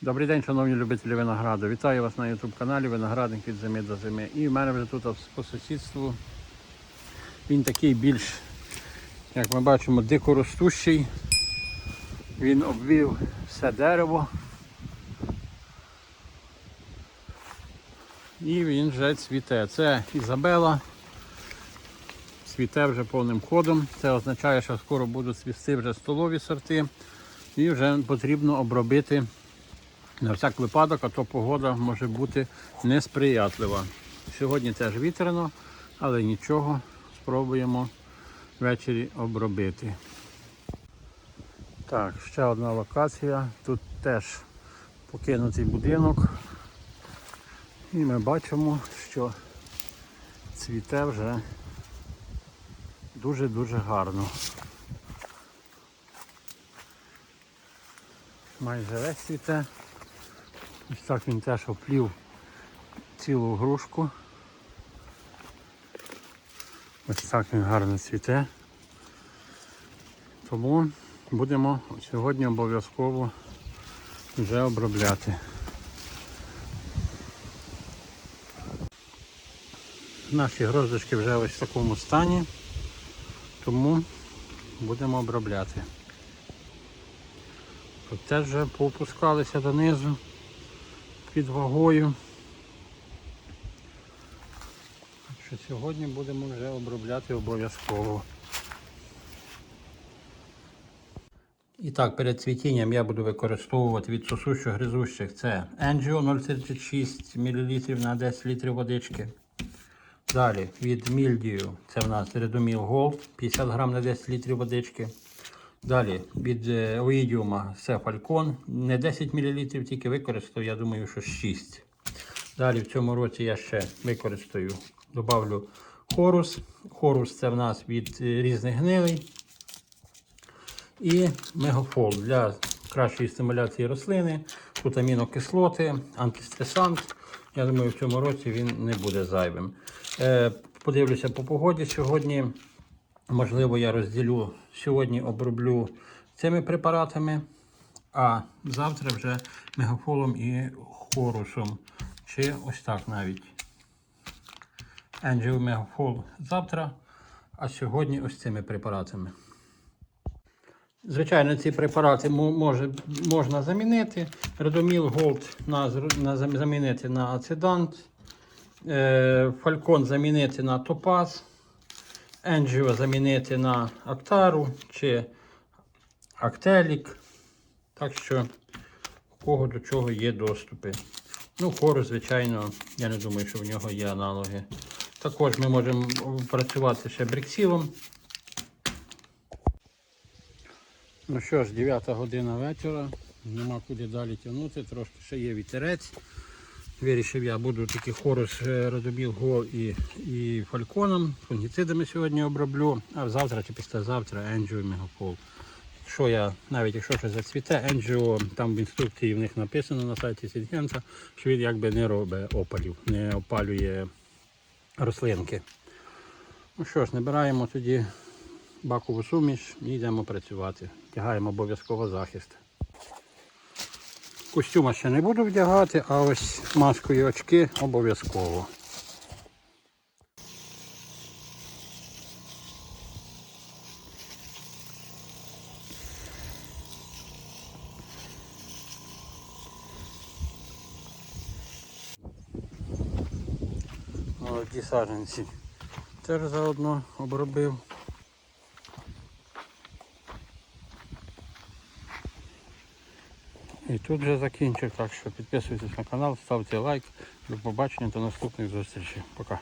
Добрий день, шановні любителі винограду. Вітаю вас на YouTube каналі Виноградник від зими до зими. І в мене вже тут по сусідству він такий більш, як ми бачимо, дикоростущий. Він обвів все дерево. І він вже цвіте. Це Ізабела. Цвіте вже повним ходом. Це означає, що скоро будуть цвісти вже столові сорти. І вже потрібно обробити на всяк випадок, а то погода може бути несприятлива. Сьогодні теж вітряно, але нічого, спробуємо ввечері обробити. Так, ще одна локація. Тут теж покинутий будинок. І ми бачимо, що цвіте вже дуже-дуже гарно. Майже весь цвіте. Ось так він теж оплів цілу грушку. Ось так він гарно цвіте. Тому будемо сьогодні обов'язково вже обробляти. Наші гроздочки вже ось в такому стані, тому будемо обробляти. Тут теж вже поопускалися донизу під вагою. Що сьогодні будемо вже обробляти обов'язково. І так, перед цвітінням я буду використовувати від сосущо гризущих. Це Angio 0,36 мл на 10 літрів водички. Далі від мільдію, це в нас Redomil Gold 50 грам на 10 літрів водички. Далі від е, Оїдіума це фалькон. Не 10 мл, тільки використаю, я думаю, що 6. Далі в цьому році я ще використаю, добавлю хорус. Хорус це в нас від е, різних гнилей. І мегафол для кращої стимуляції рослини, тут амінокислоти, антистресант. Я думаю, в цьому році він не буде зайвим. Е, подивлюся по погоді сьогодні. Можливо, я розділю сьогодні оброблю цими препаратами, а завтра вже мегафолом і хорусом. Чи ось так навіть. Angel Мегафол завтра, а сьогодні ось цими препаратами. Звичайно, ці препарати може, можна замінити. Редоміл Голд на, на, замінити на ацидант. Е, Фалькон замінити на топаз. Енджіо замінити на Актару чи Актелік. Так що, у кого до чого є доступи. Ну, хору, звичайно, я не думаю, що в нього є аналоги. Також ми можемо працювати ще бриксілом. Ну що ж, 9 година вечора, нема куди далі тягнути, трошки ще є вітерець. Вирішив я буду такий хорус Родоміл Го і, і фальконом, фунгіцидами сьогодні оброблю, а завтра чи післязавтра Енджіо Мегафол. Якщо я, навіть якщо щось зацвіте, Енджіо, там в інструкції в них написано на сайті Сінгенса, що він якби не робить опалів, не опалює рослинки. Ну що ж, набираємо тоді бакову суміш і йдемо працювати. Вдягаємо обов'язково захист. Костюма ще не буду вдягати, а ось маску і очки обов'язково. Молоді саджанці теж заодно обробив. І тут вже закінчив, так що підписуйтесь на канал, ставте лайк. До побачення, до наступних зустрічей. Пока.